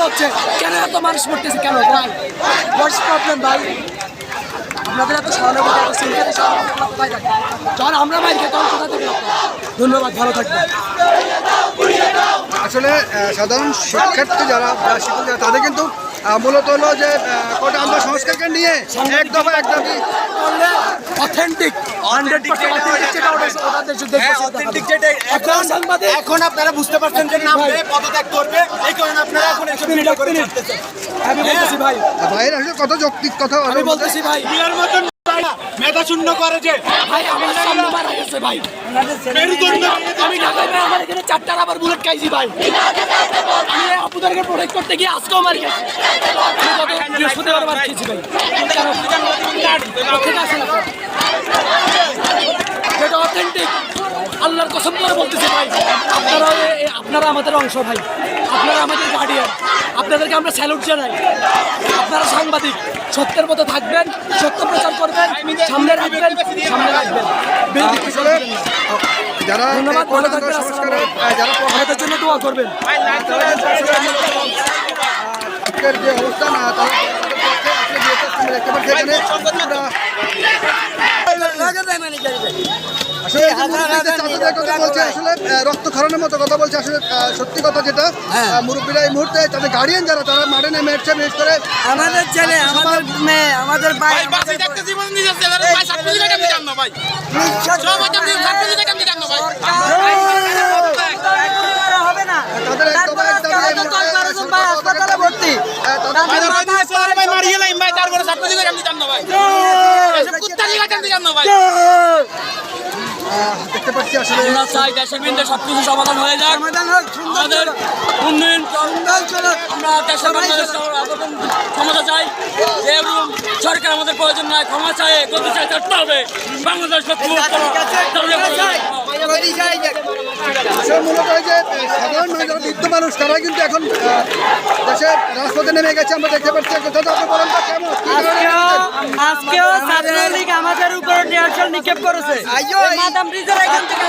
হচ্ছে কেন এত মানুষ মরতেছে? কেন? ভাই হোয়াটস প্রবলেম ভাই? আপনাদের এত সহানুভূতি এত সিম্পাতি সহানুভূতি যখন আমরা খাই তখন কোথা থেকে ধন্যবাদ ভালো থাকবেন। আসলে সাধারণ শিক্ষার্থী যারা শিক্ষক যারা তাদের কিন্তু মূলত হলো যে কোটা আন্দোলন সংস্কারকে নিয়ে এক দফা এক দাবি করলে অথেন্টিক যেটা এখন সাংবাদিক এখন আপনারা বুঝতে পারছেন যে নাম পদত্যাগ করবে। এই কারণে আপনারা এখন একশো মিনিট, করে আমি বলতেছি ভাই। ভাইয়ের আসলে যৌক্তিক কথা আমি বলতেছি ভাই। মেধা শূন্য করে যে। ভাই আমার সামনে মারা গেছে ভাই। মেরুদণ্ড আমি ঢাকায় ভাই আমার এখানে চারটার আবার বুলেট খাইছি ভাই। আমি আপুদেরকে প্রোটেক্ট করতে গিয়ে আজকেও মারি গেছি। আমি গত বৃহস্পতিবার মার খেয়েছি ভাই? যেটা অথেন্টিক আল্লাহর কসম করে বলতেছি ভাই আপনারা আপনারা আমাদের অংশ ভাই আপনারা আমাদের গার্ডিয়ান আপনাদেরকে আমরা স্যালুট জানাই আপনারা সাংবাদিক সত্যের মতো থাকবেন সত্য প্রচার করবেন সামনে রাখবেন সামনে রাখবেন। যারা ধন্যবাদ ভালো থাকবেন যারা জন্য দোয়া করবেন আজকের যে কথা বলছে আসলে আহ, রক্ত খরণের মতো কথা বলছে আসলে সত্যি কথা যেটা এই মুহূর্তে তাদের গার্ডিয়ান যারা তারা মাঠে নেমে এসছে বিশেষ করে আমাদের ছেলে আমাদের মেয়ে ভাই হবে না। তারপরে ভাই হাসপাতালে ভর্তি। আহ, তাদের আহ, দেখতে পাচ্ছি আসলে আমরা চাই দেশের বিন্দু সবকিছু সমাধান হয়ে যাক। সুন্দর আমাদের উন্নয়ন আমরা দেশের বাংলাদেশ ক্ষমতা চাই। এবং সরকার আমাদের প্রয়োজন নয় ক্ষমা চাই গতি চাই করতে হবে বাংলাদেশ মূলত যে সাধারণ মানুষ যারা বৃদ্ধ মানুষ তারা কিন্তু এখন দেশের রাজপথে নেমে গেছে আমরা দেখতে পাচ্ছি। দাদা আপনি বলেন তো কেমন? আজকেও আজকেও ছাত্রলীগ আমাদের উপর নিক্ষেপ করেছে। মাদাম ব্রিজের এখান থেকে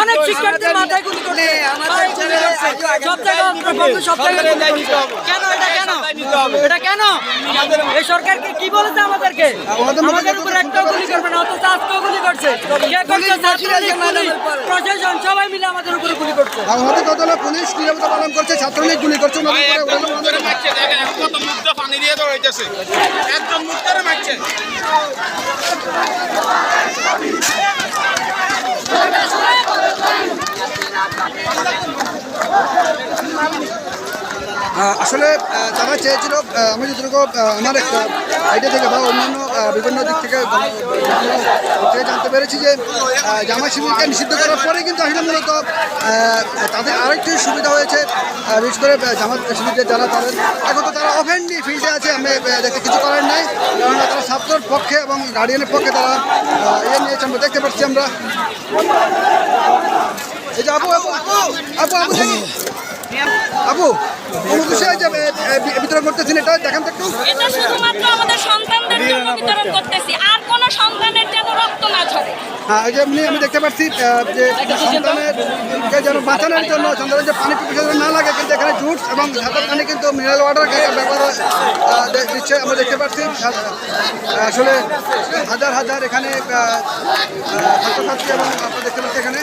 অনেক শিক্ষার্থীর মাথায় গুলি করছে। সব জায়গায় অস্ত্র বন্ধ, সব জায়গায় গুলি করছে। কেন এটা কেন? এটা কেন? এই সরকারকে কি বলেছে আমাদেরকে? আমাদের উপর একটাও গুলি করবে না অথচ আজকেও গুলি করছে। কে করছে ছাত্রলীগ পুলিশ প্রশাসন সবাই মিলে আমাদের উপরে গুলি করছে। আমাদের কত পুলিশ নিরাপত্তা পালন করছে ছাত্রলীগ গুলি করছে আমাদের- পানি দিয়ে দৌড়াইতেছে একদম মুখ মারছে। আসলে তারা চেয়েছিল আমি যতটুকু আমার একটা আইডিয়া থেকে বা অন্যান্য বিভিন্ন দিক থেকে জানতে পেরেছি যে জামা শিবিরকে নিষিদ্ধ করার পরে কিন্তু আসলে মূলত তাদের আরেকটি সুবিধা হয়েছে বিশেষ করে জামাত শিবিরের যারা তাদের এখন তো তারা অফেন্ডলি ফিল্ডে আছে আমি দেখতে কিছু করার নাই কেননা তারা ছাত্রর পক্ষে এবং গার্ডিয়ানের পক্ষে তারা ইয়ে নিয়েছে আমরা দেখতে পাচ্ছি আমরা এই যে আবু আপু আপু আপু আপু আপু যে বিতরণ করতেছেন এটা দেখেন তো একটু। এটা শুধুমাত্র আমাদের সন্তানদের জন্য বিতরণ করতেছি। আর কোন সন্তানের যেন রক্ত না ঝরে। হ্যাঁ ওই যে আমি দেখতে পাচ্ছি আহ, যে সন্তানের যেন বাঁচানোর জন্য সন্তানের যে পানি না লাগে কিন্তু এখানে জুটস এবং সাঁতার পানি কিন্তু মিনারেল ওয়াটার ব্যবহার দিচ্ছে আমরা দেখতে পাচ্ছি। আসলে হাজার হাজার এখানে ছাত্রছাত্রী এবং আপনারা দেখতে পাচ্ছি এখানে।